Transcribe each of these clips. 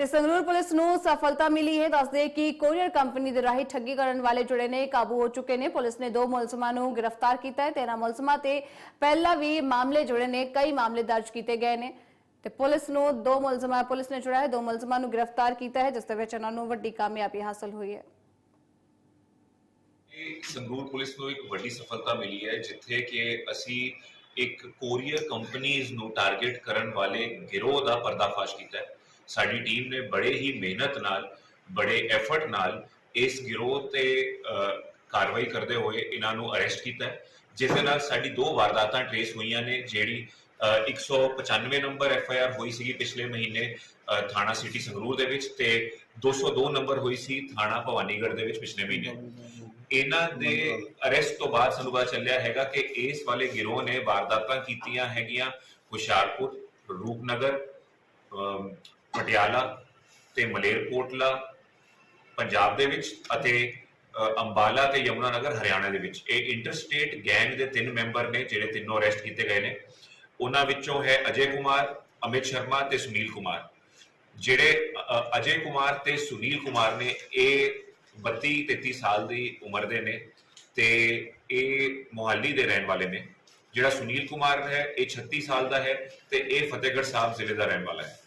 ਤੇ ਸੰਗਰੂਰ ਪੁਲਿਸ ਨੂੰ ਸਫਲਤਾ ਮਿਲੀ ਹੈ। ਦੱਸਦੇ ਕਿ ਕੋਰੀਅਰ ਕੰਪਨੀ ਦੇ ਰਾਹੀਂ ਠੱਗੀ ਕਰਨ ਵਾਲੇ ਜਿਹੜੇ ਨੇ, ਕਾਬੂ ਹੋ ਚੁੱਕੇ ਨੇ। ਪੁਲਿਸ ਨੇ ਦੋ ਮੁਲਜ਼ਮਾਂ ਨੂੰ ਗ੍ਰਿਫਤਾਰ ਕੀਤਾ ਹੈ। 13 ਮੁਲਜ਼ਮਾਂ ਤੇ ਪਹਿਲਾਂ ਵੀ ਮਾਮਲੇ ਜੁੜੇ ਨੇ। ਕਈ ਮਾਮਲੇ ਦਰਜ ਕੀਤੇ ਗਏ ਨੇ। ਤੇ ਪੁਲਿਸ ਨੂੰ ਦੋ ਮੁਲਜ਼ਮਾਂ, ਪੁਲਿਸ ਨੇ ਜਿਹੜਾ ਦੋ ਮੁਲਜ਼ਮਾਂ ਨੂੰ ਗ੍ਰਿਫਤਾਰ ਕੀਤਾ ਹੈ, ਜਿਸ ਦੇ ਵਿੱਚ ਉਹਨਾਂ ਨੂੰ ਵੱਡੀ ਕਾਮਯਾਬੀ ਹਾਸਲ ਹੋਈ ਹੈ। ਸੰਗਰੂਰ ਪੁਲਿਸ ਨੂੰ ਇੱਕ ਵੱਡੀ ਸਫਲਤਾ ਮਿਲੀ ਹੈ, ਜਿੱਥੇ ਕਿ ਅਸੀਂ ਇੱਕ ਕੋਰੀਅਰ ਕੰਪਨੀਆਂ ਨੂੰ ਟਾਰਗੇਟ ਕਰਨ ਵਾਲੇ ਗਿਰੋਹ ਦਾ ਪਰਦਾਫਾਸ਼ ਕੀਤਾ ਹੈ। ਸਾਡੀ ਟੀਮ ਨੇ ਬੜੇ ਹੀ ਮਿਹਨਤ ਨਾਲ ਬੜੇ ਐਫਰਟ ਨਾਲ ਇਸ ਗਿਰੋਹ ਤੇ ਕਾਰਵਾਈ ਕਰਦੇ ਹੋਏ ਇਹਨਾਂ ਨੂੰ ਅਰੈਸਟ ਕੀਤਾ ਹੈ ਜਿਸ ਦੇ ਨਾਲ ਸਾਡੀ ਦੋ ਵਾਰਦਾਤਾਂ ਟ੍ਰੇਸ ਹੋਈਆਂ ਨੇ ਜਿਹੜੀ ਅ, 195 ਨੰਬਰ ਐਫ ਆਈ ਆਰ ਹੋਈ ਸੀਗੀ ਪਿਛਲੇ ਮਹੀਨੇ ਥਾਣਾ ਸਿਟੀ ਸੰਗਰੂਰ ਦੇ ਵਿੱਚ ਤੇ 202 ਨੰਬਰ ਹੋਈ ਸੀ ਥਾਣਾ ਭਵਾਨੀਗੜ੍ਹ ਦੇ ਵਿੱਚ ਪਿਛਲੇ ਮਹੀਨੇ। ਇਹਨਾਂ ਦੇ ਅਰੈਸਟ ਤੋਂ ਬਾਅਦ ਸਾਨੂੰ ਪਤਾ ਚੱਲਿਆ ਹੈਗਾ ਕਿ ਇਸ ਵਾਲੇ ਗਿਰੋਹ ਨੇ ਵਾਰਦਾਤਾਂ ਕੀਤੀਆਂ ਹੈਗੀਆਂ ਹੁਸ਼ਿਆਰਪੁਰ ਰੂਪਨਗਰ ਪਟਿਆਲਾ ਤੇ ਮਲੇਰਕੋਟਲਾ, ਪੰਜਾਬ ਦੇ ਵਿੱਚ ਅਤੇ ਅੰਬਾਲਾ ਤੇ ਯਮੁਨਾਨਗਰ, ਹਰਿਆਣਾ ਦੇ ਵਿੱਚ। ਇਹ ਇੰਟਰਸਟੇਟ ਗੈਂਗ ਦੇ ਤਿੰਨ ਮੈਂਬਰ ਨੇ, ਜਿਹੜੇ ਤਿੰਨੋਂ ਅਰੈਸਟ ਕੀਤੇ ਗਏ ਨੇ। ਉਹਨਾਂ ਵਿੱਚੋਂ ਹੈ ਅਜੇ ਕੁਮਾਰ, ਅਮਿਤ ਸ਼ਰਮਾ ਤੇ ਸੁਨੀਲ ਕੁਮਾਰ। ਜਿਹੜੇ ਅਜੇ ਕੁਮਾਰ ਤੇ ਸੁਨੀਲ ਕੁਮਾਰ ਨੇ, ਇਹ 32 33 ਸਾਲ ਦੀ ਉਮਰ ਦੇ ਨੇ ਤੇ ਇਹ ਮੁਹੱਲੀ ਦੇ ਰਹਿਣ ਵਾਲੇ ਨੇ। ਜਿਹੜਾ ਸੁਨੀਲ ਕੁਮਾਰ ਹੈ, ਇਹ 36 ਸਾਲ ਦਾ ਹੈ ਤੇ ਇਹ ਫਤਿਹਗੜ੍ਹ ਸਾਹਿਬ ਜ਼ਿਲ੍ਹੇ ਦਾ ਰਹਿਣ ਵਾਲਾ ਹੈ।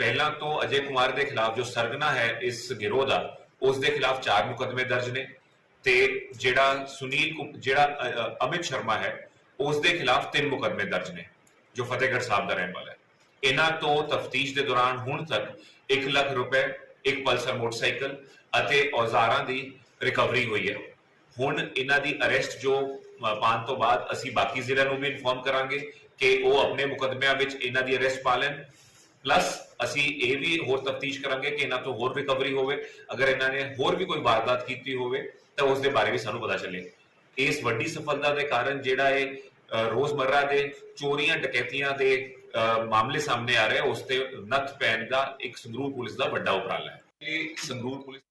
ਪਹਿਲਾਂ ਤੋਂ ਅਜੇ ਕੁਮਾਰ ਦੇ ਖਿਲਾਫ ਜੋ ਸਰਗਨਾ ਹੈ ਇਸ ਗਿਰੋਹ ਦਾ ਉਸ ਦੇ ਖਿਲਾਫ ਚਾਰ ਮੁਕੱਦਮੇ ਦਰਜ ਨੇ ਤੇ ਜਿਹੜਾ ਸੁਨੀਲ ਜਿਹੜਾ ਅਮਿਤ ਸ਼ਰਮਾ ਹੈ ਉਸ ਦੇ ਖਿਲਾਫ ਤਿੰਨ ਮੁਕੱਦਮੇ ਦਰਜ ਨੇ ਜੋ ਫਤਿਹਗੜ੍ਹ ਸਾਹਿਬ ਦਾ ਰਹਿਣ ਵਾਲਾ ਹੈ। ਇਹਨਾਂ ਤੋਂ ਤਫਤੀਸ਼ ਦੇ ਦੌਰਾਨ ਹੁਣ ਤੱਕ 1 ਲੱਖ ਰੁਪਏ ਇੱਕ ਪਲਸਰ ਮੋਟਰਸਾਈਕਲ ਅਤੇ ਔਜ਼ਾਰਾਂ ਦੀ ਰਿਕਵਰੀ ਹੋਈ ਹੈ। ਹੁਣ ਇਹਨਾਂ ਦੀ ਅਰੈਸਟ ਜੋ ਅ, ਪਾਉਣ ਤੋਂ ਬਾਅਦ ਅਸੀਂ ਬਾਕੀ ਜ਼ਿਲ੍ਹਿਆਂ ਨੂੰ ਵੀ ਇਨਫੋਰਮ ਕਰਾਂਗੇ ਕਿ ਉਹ ਆਪਣੇ ਮੁਕੱਦਮਿਆਂ ਵਿੱਚ ਇਹਨਾਂ ਦੀ ਅਰੈਸਟ ਪਾ ਲੈਣ। ਪਲੱਸ ਅਸੀਂ ਇਹ ਵੀ ਹੋਰ ਤਫਤੀਸ਼ ਕਰਾਂਗੇ ਕਿ ਇਹਨਾਂ ਤੋਂ ਹੋਰ ਰਿਕਵਰੀ ਹੋਵੇ। ਅਗਰ ਇਹਨਾਂ ਨੇ ਹੋਰ ਵੀ ਕੋਈ ਵਾਰਦਾਤ ਕੀਤੀ ਹੋਵੇ ਤਾਂ ਉਸ ਦੇ ਬਾਰੇ ਵੀ ਸਾਨੂੰ ਪਤਾ ਚੱਲੇ। ਇਸ ਵੱਡੀ ਸਫਲਤਾ ਦੇ ਕਾਰਨ ਜਿਹੜਾ ਇਹ ਅ, ਰੋਜ਼ਮਰਰਾ ਦੇ ਚੋਰੀਆਂ ਡਕੈਤੀਆਂ ਦੇ ਅ, ਮਾਮਲੇ ਸਾਹਮਣੇ ਆ ਰਹੇ ਉਸ ਤੇ ਨੱਥ ਪੈਣ ਦਾ ਇੱਕ ਸੰਗਰੂਰ ਪੁਲਿਸ ਦਾ ਵੱਡਾ ਉਪਰਾਲਾ ਹੈ। ਇਹ ਸੰਗਰੂਰ ਪੁਲਿਸ